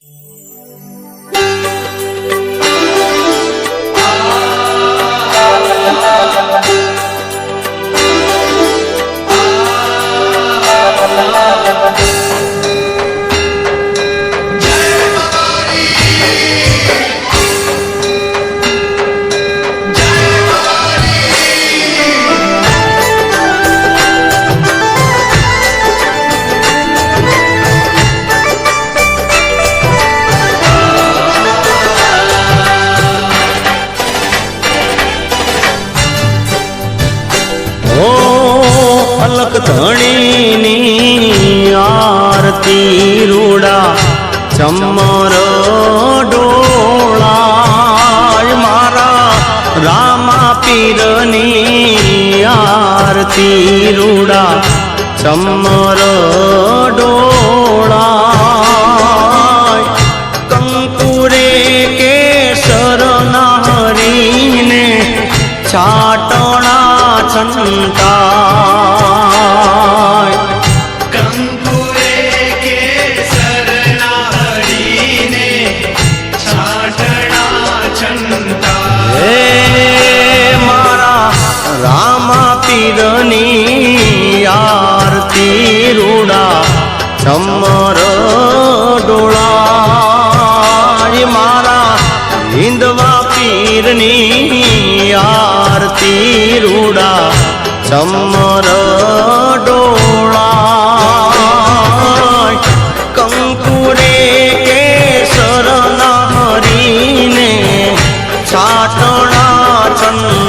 Música ધણીની આરતી રૂડા ચમર ડોળા મારા રામા પીરની આરતી રૂડા ચમર ડોળા કંકુરે કેસર હરીને ચાટણા છંટાય. પીરની આરતી રૂડા ચમર ડોળા મારા હિંદવા પીરની આરતી રૂડા ચમર ડોળા કંકુરે કેસર હરીને છાટણા ચંતા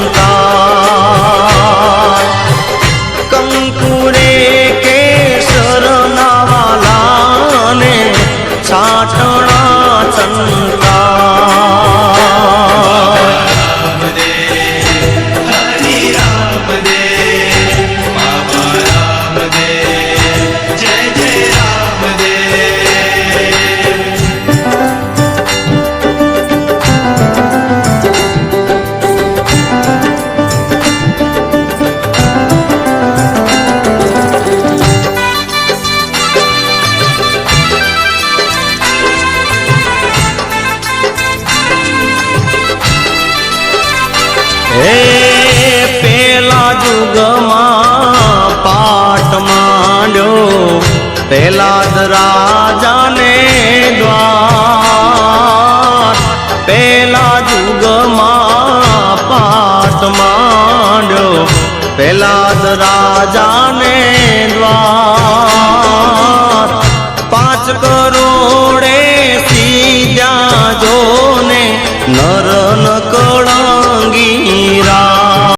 પેલા જ રાજાને દ્વાર પેલા જુગમાં પાઠ માંડ્યો પેલા જ રાજાને દ્વાર. પાંચ કરોડે સીધ્યા જોને ન